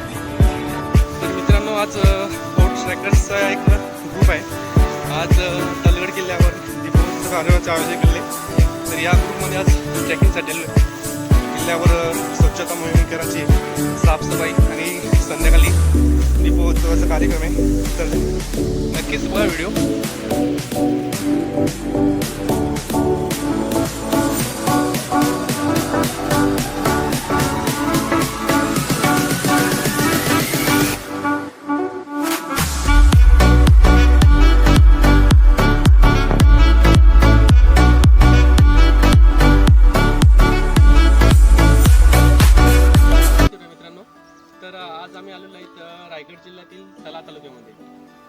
तर मित्रांनो आज फोर्ट ट्रॅकर्सचा एक ग्रुप आहे. आज तलगड किल्ल्यावर दीपोत्सव कार्यक्रमाचे आयोजन केले तर या ग्रुपमध्ये आज ट्रेकिंगसाठी किल्ल्यावर स्वच्छता मोहीम करायची साफसफाई आणि दीपोत्सवाचा कार्यक्रम आहे. तर नक्कीच बघा व्हिडिओ.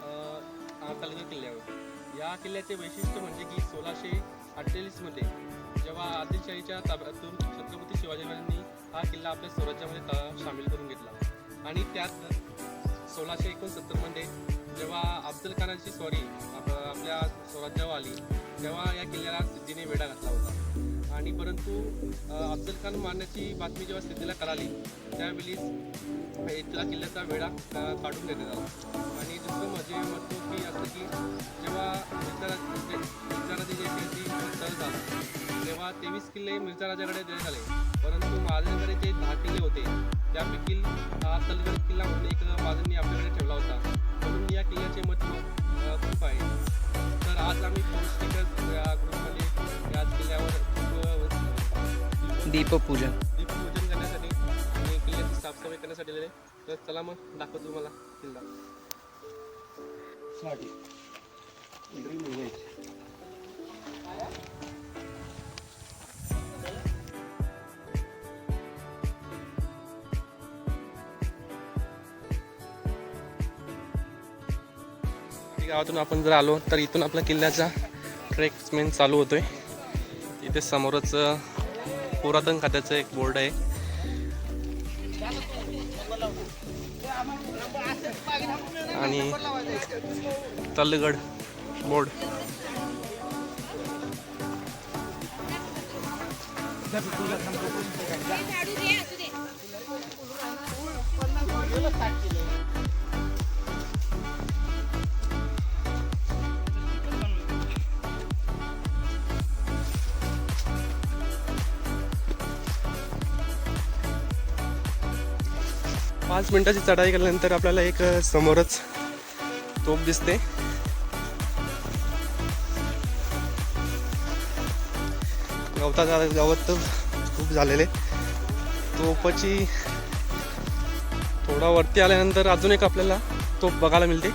अ, किल्ल्यावर. या किल्ल्याचे वैशिष्ट्य म्हणजे की सोळाशे अठ्ठेचाळीसमध्ये जेव्हा आदिलशाहीच्या ताब्यातून छत्रपती शिवाजी महाराजांनी हा किल्ला आपल्या स्वराज्यामध्ये त- सामील करून घेतला. आणि त्यात सोळाशे एकोणसत्तरमध्ये जेव्हा अफजल खानाची स्वारी आप- आपल्या स्वराज्यावर आली तेव्हा या किल्ल्याला सिद्धीने वेढा घातला होता. आणि परंतु अफजल खान मारण्याची बातमी जेव्हा सिद्धीला कळाली त्यावेळी इथला किल्ल्याचा वेढा काढून देण्यात आला. आणि दुसरं म्हणजे म्हणतो की असं की जेव्हा मिर्झा जे ती झाला तेव्हा तेवीस किल्ले मिर्झा राजाकडे देण्यात आले परंतु महाराजांकडे जे दहा किल्ले होते त्यापैकी हा तलगड किल्ला म्हणून एक महाराजांनी आपल्याकडे ठेवला होता. म्हणून या किल्ल्याचे महत्त्व खूप आहे. तर आज आम्ही पोस्ट या ग्रुपमध्ये याच किल्ल्यावर दीपपूजन. दीपपूजन करण्यासाठी आणि किल्ल्याची साफसफाई करण्यासाठी आलेले तर चला मग दाखवतो तुम्हाला. किल्ला गावातून आपण जर आलो तर इथून आपला किल्ल्याचा ट्रेक मेन चालू होतोय. इथे समोरच पुरातन खात्याचं एक बोर्ड आहे. आणि तल्लगड बोर्ड. पाच मिनिटाची चढाई केल्यानंतर आपल्याला एक समोरच तोप दिसते. गवता गवत तर खूप झालेले. तोपाची थोडा वरती आल्यानंतर अजून एक आपल्याला तोप बघायला मिळते.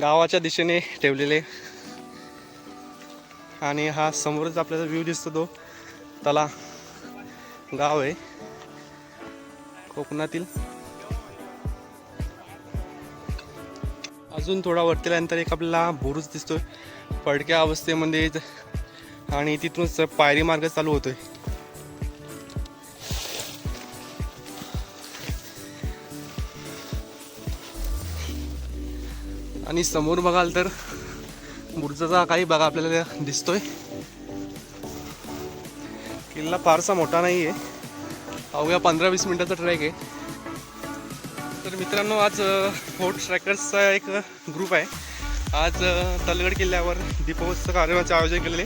गावाच्या दिशेने ठेवलेले. आणि हा समोरच आपल्याला व्ह्यू दिसतो तो. तला गाव आहे. कोकणातील. अजून थोडा वरती आल्यानंतर एक आपल्याला बुरुज दिसतोय. पडक्या अवस्थेमध्ये आणि तिथूनच पायरी मार्ग चालू होतोय. आणि समोर बघाल तर बुरुजाचा काही भाग आपल्याला दिसतोय. किल्ला फारसा मोठा नाही आहे अवघ्या पंधरा वीस मिनटाचा ट्रॅक आहे. तर मित्रांनो आज फोर्ट ट्रॅकर्सचा एक ग्रुप आहे. आज तलगड किल्ल्यावर दीपोत्सव कार्यक्रमाचे आयोजन केलेले.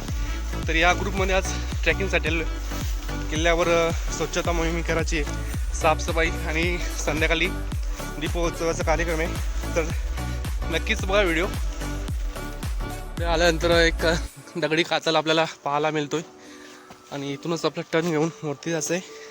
तर या ग्रुपमध्ये आज ट्रॅकिंगसाठी आलो किल्ल्यावर स्वच्छता मोहीम करायची आहे साफसफाई आणि संध्याकाळी दीपोत्सवाचा कार्यक्रम आहे. तर नक्कीच बघा व्हिडिओ आल्यानंतर एक दगडी काचाला आपल्याला पाहायला मिळतोय. आणि इथूनच आपलं टर्न घेऊन वरती जायचं आहे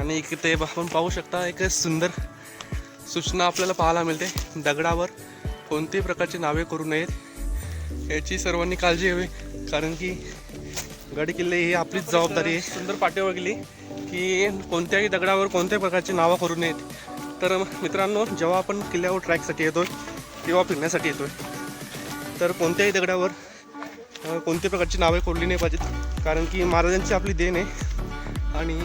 आणि इथे आपण पाहू शकता एक सुंदर सूचना आपल्याला पाहायला मिळते. दगडावर कोणत्याही प्रकारची नावे करू नयेत याची सर्वांनी काळजी घ्यावी कारण की गड किल्ले ही आपलीच जबाबदारी आहे. सुंदर पाठीवर गेली की कोणत्याही दगडावर कोणत्याही प्रकारची नावं करू नयेत. तर मित्रांनो जेव्हा आपण किल्ल्यावर ट्रॅकसाठी येतो किंवा फिरण्यासाठी येतो तर कोणत्याही दगडावर कोणत्याही प्रकारची नावे कोरली नाही पाहिजेत. कारण की महाराजांची आपली देण आहे आणि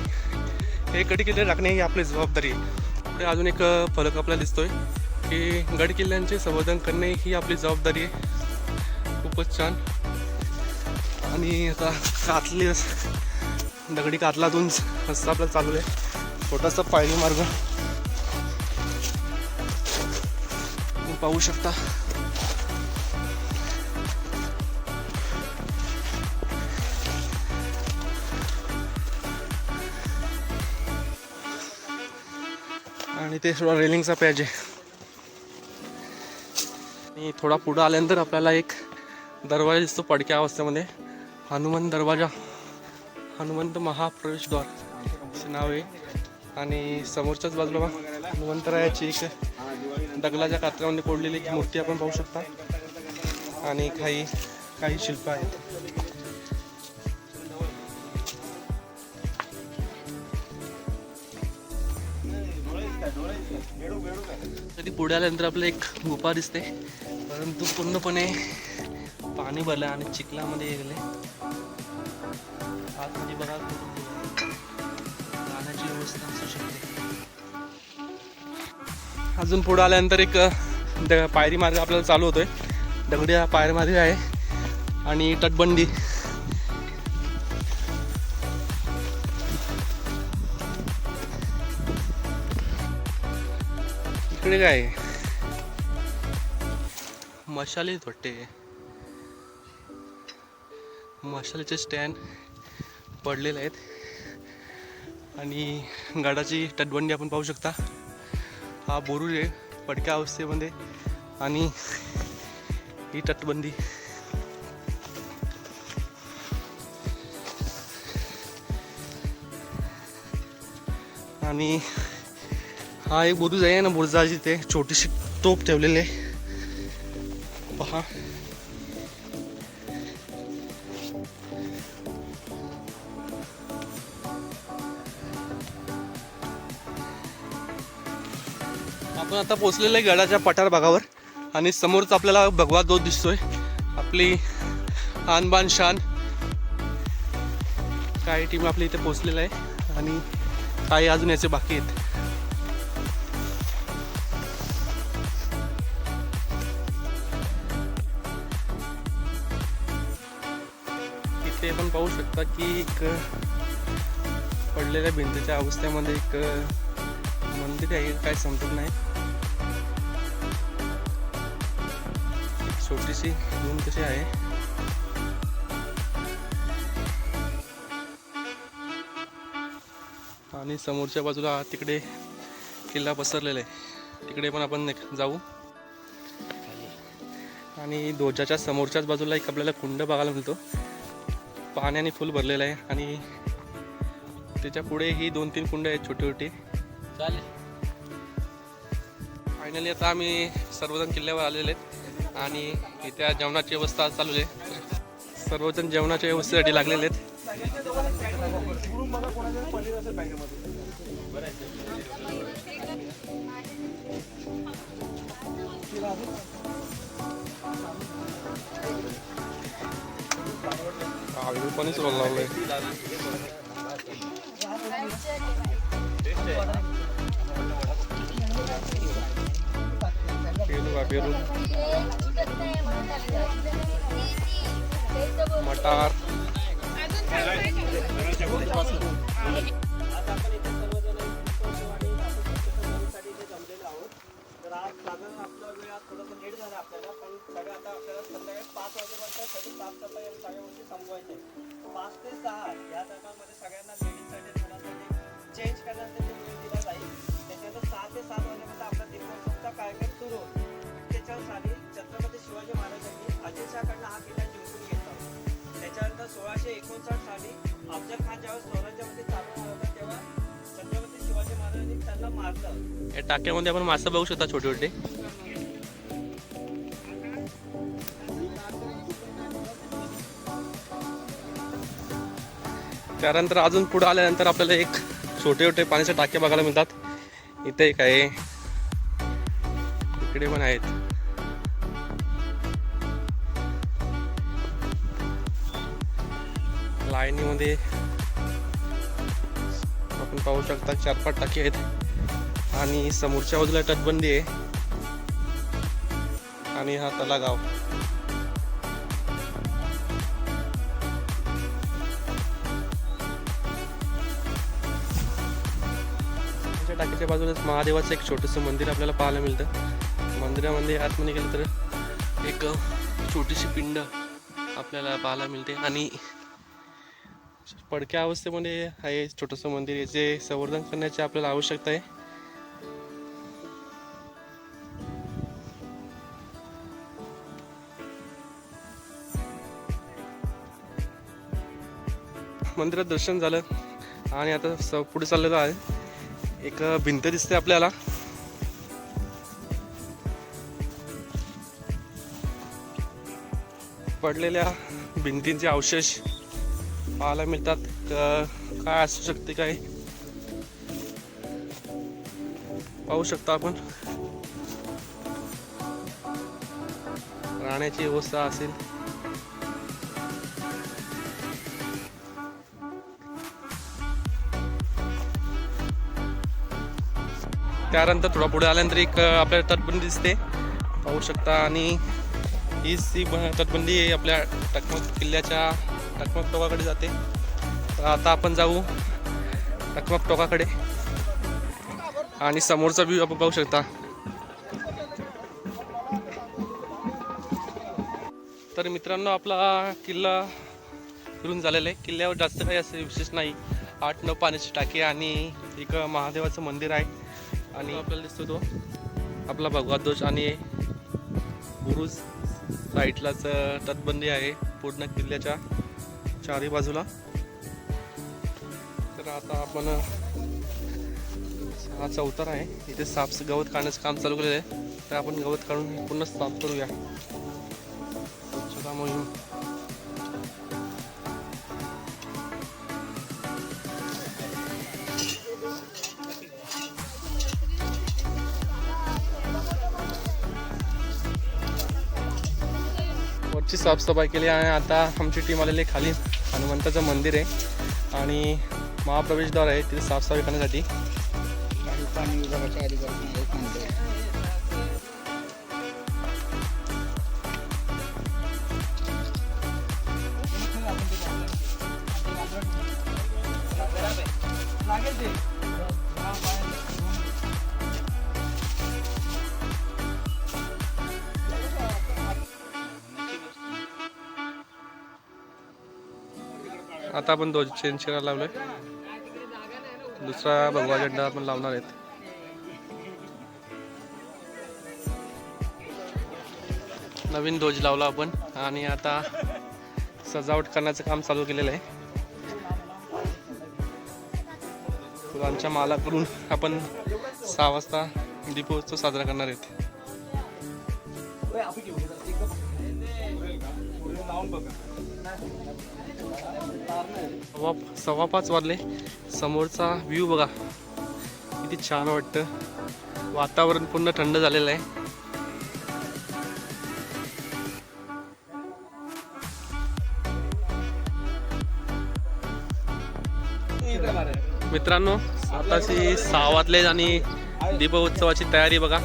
हे गड किल्ले राखणे ही आपली जबाबदारी आहे. पुढे अजून एक फलक आपल्याला दिसतोय की गड किल्ल्यांचे संवर्धन करणे ही आपली जबाबदारी आहे. खूपच छान. आणि आता कातली दगडी कातलातून रस्ता आपला चालू आहे. छोटासा पायरी मार्ग. पाहू शकता. आणि ते थोडा रेलिंगचा पॅच आहे आणि थोडा पुढं आल्यानंतर आपल्याला एक दरवाजा दिसतो पडक्या अवस्थेमध्ये. हनुमान दरवाजा हनुमंत महाप्रवेशद्वार असं नाव आहे. आणि समोरच्याच बाजूला हनुमंतरायाची एक दगलाच्या कात्रामध्ये कोडलेली एक मूर्ती आपण पाहू शकता. आणि काही काही शिल्प आहेत. तरी पुढे आल्यानंतर आपलं एक गुफा दिसते. परंतु पूर्णपणे पाणी भरलं आणि चिखलामध्ये गेले. अजून पुढं आल्यानंतर एक द पायरी मार्ग आपल्याला चालू होतोय. दगडी हा पायरी मार्ग आहे आणि तटबंदी. इकडे काय? मशाली वाटते. मशालीचे स्टँड पडलेले आहेत. आणि गडाची तटबंदी आपण पाहू शकता. हा बोरूज आहे पडक्या अवस्थेमध्ये. आणि ही तटबंदी. आणि हा एक बुरुज आहे ना बुरुजाची ते छोटीशी तोप ठेवलेली आहे. पहा. आता पोचलेलं आहे गडाच्या पठार भागावर. आणि समोरच आपल्याला भगवा दोष दिसतोय. आपली आनबान शान. काही टीम आपली इथे पोचलेलं आहे. आणि काही अजून याचे बाकी आहेत. इथे आपण पाहू शकता की एक पडलेल्या भिंतीच्या अवस्थेमध्ये एक मंदिर आहे. काय समजत नाही. छोटीशी रूम कशी आहे? आणि समोरच्या बाजूला तिकडे किल्ला पसरलेला आहे. तिकडे पण आपण जाऊ. आणि ध्वजाच्या समोरच्याच बाजूला एक आपल्याला कुंड बघायला मिळतो. पाण्याने फुल भरलेलं आहे. आणि त्याच्या पुढे ही दोन तीन कुंड आहेत छोटी छोटी. चालेल. फायनली आता आम्ही सर्वजण किल्ल्यावर आलेले आहेत. आणि इथे जेवणाची व्यवस्था चालू आहे. सर्वजण जेवणाच्या व्यवस्थेसाठी लागलेले आहेत. आम्ही रोल लावलंय पेरू का पेरू. मटार. पाच आज सहा टाक्यामध्ये आपण मासे बघू शकता छोटे छोटे. त्यानंतर अजून पुढे आल्यानंतर आपल्याला एक छोटे छोटे पाण्याचे टाके बघायला मिळतात. इथे एक आहे. इकडे पण आहेत. लाईनीमध्ये आपण पाहू शकता चार पाच टाकी आहेत. आणि समोरच्या बाजूला तटबंदी आहे. आणि हा तलागाव. टाकीच्या बाजूलाच महादेवाचं एक छोटंसं मंदिर आपल्याला पाहायला मिळतं. मंदिरामध्ये आतमध्ये गेलं तर एक छोटीशी पिंड आपल्याला पाहायला मिळते. आणि पडक्या अवस्थेमध्ये आहे छोटंसं मंदिर याचे संवर्धन करण्याची आपल्याला आवश्यकता आहे. मंदिरात दर्शन झालं आणि आता स- पुढे चाललेलं आहे. एक भिंत दिसते आपल्याला. पडलेल्या भिंतींचे अवशेष पाहायला मिळतात. काय असू शकते काय पाहू शकता आपण. राहण्याची व्यवस्था असेल. त्यानंतर थोडा पुढे आल्यानंतर एक आपल्याला तटबंदी दिसते. पाहू शकता. आणि ही सी ब- तटबंदी आपल्या टकमक किल्ल्याच्या टकमक टोकाकडे जाते. तर आता आपण जाऊ टकमक टोकाकडे. आणि समोरचा व्ह्यू आपण पाहू शकता. तर मित्रांनो आपला किल्ला फिरून झालेला आहे. किल्ल्यावर जास्त काही असं विशेष नाही. आठ नऊ पाण्याची टाकी आणि एक महादेवाचं मंदिर आहे. आणि आपल्याला दिसतो तो आपला भगवा ध्वज आणि बुरुज साईडलाच तटबंदी आहे पूर्ण किल्ल्याच्या चारही बाजूला. तर आता आपण हा चौतार आहे. इथे साफ गवत काढण्याचं काम चालू केलेलं आहे. तर आपण गवत काढून पूर्ण साफ करूया. स्वच्छता मोहीम वरची साफसफाई केली आणि आता आमची टीम आलेली आहे खाली. हनुमंताचं मंदिर आहे. आणि महाप्रवेशद्वार आहे. तिथे साफसफाई करण्यासाठी. आता आपण दोन चेंज करायला आहे दुसरा भगवा झेंडा आपण लावणार आहेत. नवीन ध्वज लावला आपण आणि आता सजावट करण्याचं काम चालू केलेलं आहे. फुलांच्या माला करून आपण सहा वाजता दीपोत्सव साजरा करणार आहेत. सव्वा सव्वा पाच वाजले. समोरचा व्ह्यू बघा. किती छान वाटतं. वातावरण पूर्ण थंड झालेलं आहे. मित्रांनो आताची सहा वाजले आणि दीपोत्सवाची तयारी बघा.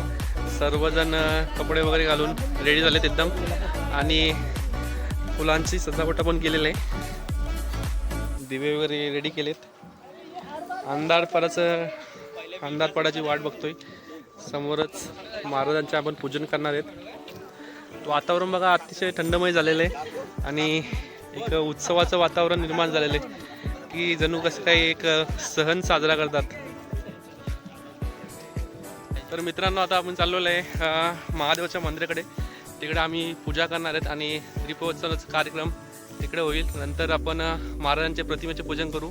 सर्वजण कपडे वगैरे घालून रेडी झालेत एकदम. आणि फुलांची सजावट पण केलेली आहे. दिवे वगैरे रेडी केलेत. अंधार अंधारपडाची वाट बघतोय. समोरच महाराजांचे आपण पूजन करणार आहेत. वातावरण बघा अतिशय थंडमय झालेलं आहे. आणि एक उत्सवाचं वातावरण निर्माण झालेलं आहे. की जणू कसं काही एक सहन साजरा करतात. तर मित्रांनो आता आपण चाललेलो आहे महादेवाच्या मंदिराकडे. तिकडे आम्ही पूजा करणार आहेत आणि दीपोत्सवाचा कार्यक्रम तिकडे होईल. नंतर आपण महाराजांचे महाराजांच्या प्रतिमेचे पूजन करू.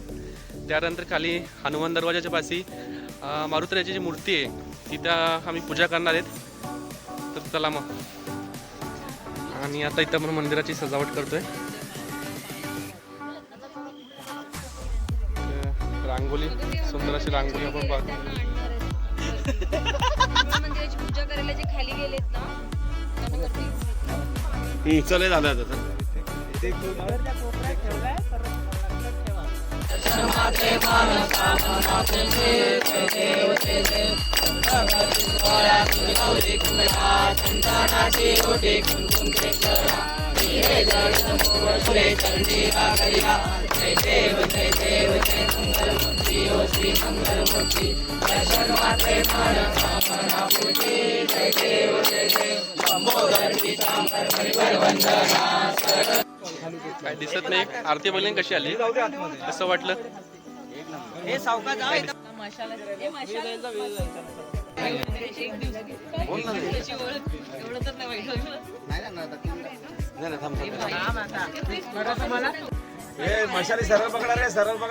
त्यानंतर खाली हनुमान दरवाजाच्या पाशी मारुतराची मारुतीरायाची जी मूर्ती आहे तिथं आम्ही पूजा करणार आहेत. तर चला मग. आणि आता इथं आपण मंदिराची सजावट करतोय. रांगोली सुंदर अशी रांगोली आपण पाहतो. मंदिराची पूजा करायला जे खाली गेलेत ना चले झालं आता तर. नगरच्या कोपऱ्यात ठेवलाय तर लक्षात ठेवा काय दिसत नाही आरती बघली कशी आली कसं वाटलं हे सावकाश जा इथं. मशाला हे मशाला एक दिवस त्याची ओळख एवढं तर नाही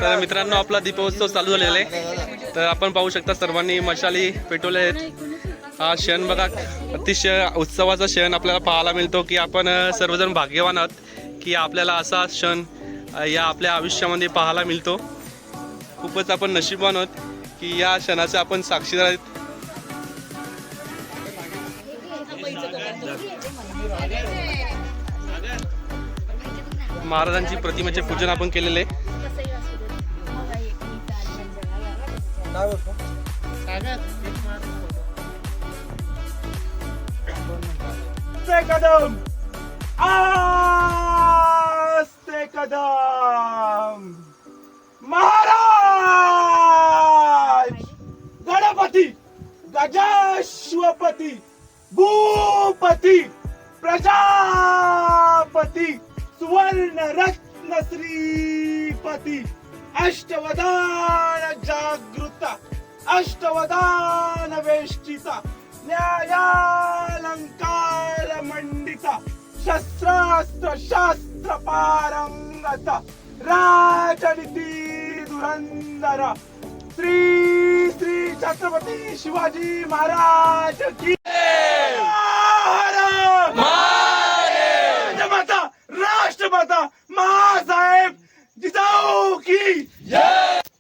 नाही मित्रांनो आपला दीपोत्सव चालू झालेला आहे. तर आपण पाहू शकता सर्वांनी मशाली पेटवले आहेत हा क्षण बघा अतिशय उत्सवाचा क्षण आपल्याला पाहायला मिळतो की आपण सर्वजण भाग्यवान आहोत की आपल्याला असा क्षण या आपल्या आयुष्यामध्ये पाहायला मिळतो. खूपच आपण नशीबवान आहोत की या क्षणाचे आपण साक्षीदार आहेत. महाराजांची प्रतिमेचे पूजन आपण केलेले आहे. आस्ते कदम! आस्ते कदम! महाराज! गणपती गजाश्वपती भूपती प्रजापती सुवर्ण रत्न श्रीपती अष्टवदान जागृता अष्टवदान वेष्टिता न्यायालंकार शस्त्रास्त्र शास्त्र पारंगत राजनीती धुरंधर श्री श्री छत्रपती शिवाजी महाराज की राष्ट्रमाता महासाहेब जिजाऊ की yeah!